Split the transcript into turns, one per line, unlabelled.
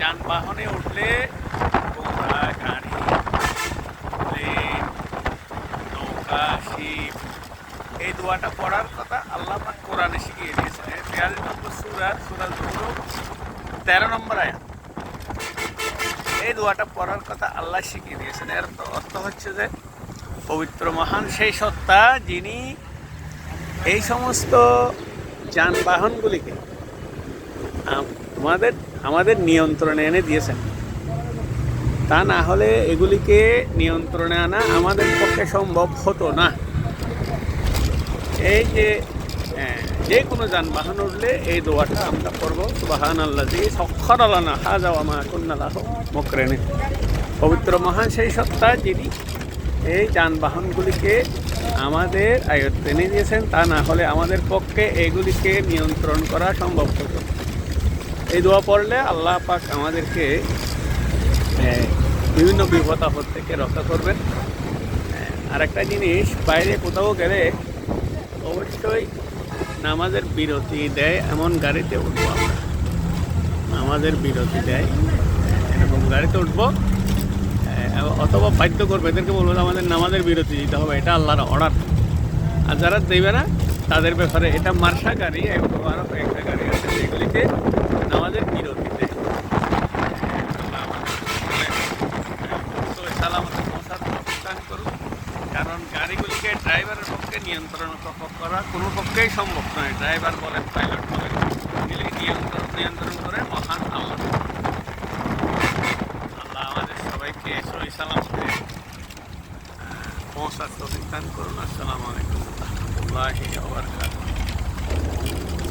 যানবাহনে উঠলে গাড়ি নৌকা, শিপ, এই দোয়াটা পড়ার কথা আল্লাহ কোরআনে শিখিয়ে দিয়েছেন। বিয়াল্লিশ নম্বর সুরা সুরা তেরো নম্বর আয়াত। এই দোয়াটা পড়ার কথা আল্লাহ শিখিয়ে দিয়েছেন। এর অর্থ হচ্ছে যে পবিত্র মহান সেই সত্তা যিনি এই সমস্ত যানবাহনগুলিকে আম- আমাদের নিয়ন্ত্রণে এনে দিয়েছেন। তা না হলে এগুলিকে নিয়ন্ত্রণে আনা আমাদের পক্ষে সম্ভব হতো না। এই যে আহ, যে কোনো যানবাহন উঠলে এই দোয়াটা আমরা করব। সুবাহান আল্লাহ জি সক্ষর আলানা হাজা আমা কন্যালাহ মকরেনে পবিত্র মহান সেই সত্তা যিনি এই যানবাহনগুলিকে আমাদের আয়ত্তে এনে দিয়েছেন তা না হলে আমাদের পক্ষে এগুলিকে নিয়ন্ত্রণ করা সম্ভব হতো। এই দোয়া পড়লে আল্লাহ পাক আমাদেরকে বিভিন্ন বিপদ আপদ থেকে রক্ষা করবেন। আর একটা জিনিস, বাইরে কোথাও গেলে অবশ্যই নামাজের বিরতি দেয়, এমন গাড়িতে উঠবো আমরা। নামাজের বিরতি দেয়, এরকম গাড়িতে উঠবো অথবা বাধ্য করবে, এদেরকে বলব আমাদের নামাজের বিরতি দিতে হবে, এটা আল্লাহর অর্ডার। আর যারা দেবে না, তাদের ব্যাপারে এটা মার্শা গাড়ি এবং আরও কয়েকটা গাড়ি আছে যেগুলিতে নামাজের বিরতি দেয় আল্লাহ আমাদের সকলে সালামতে পৌঁছার প্রস্থান করুন কারণ গাড়িগুলিকে ড্রাইভারের পক্ষে নিয়ন্ত্রণ করা কোনো পক্ষেই সম্ভব নয়। ড্রাইভার বলেন পাইলট বলেন। মিলে নিয়ন্ত্রণ নিয়ন্ত্রণ করে মহান আল্লাহ আল্লাহ আমাদের সবাইকে সহি সালামতে পৌঁছার প্রতিষ্ঠান করুন। আসসালামু আলাইকুম। রহমতুল্লাহি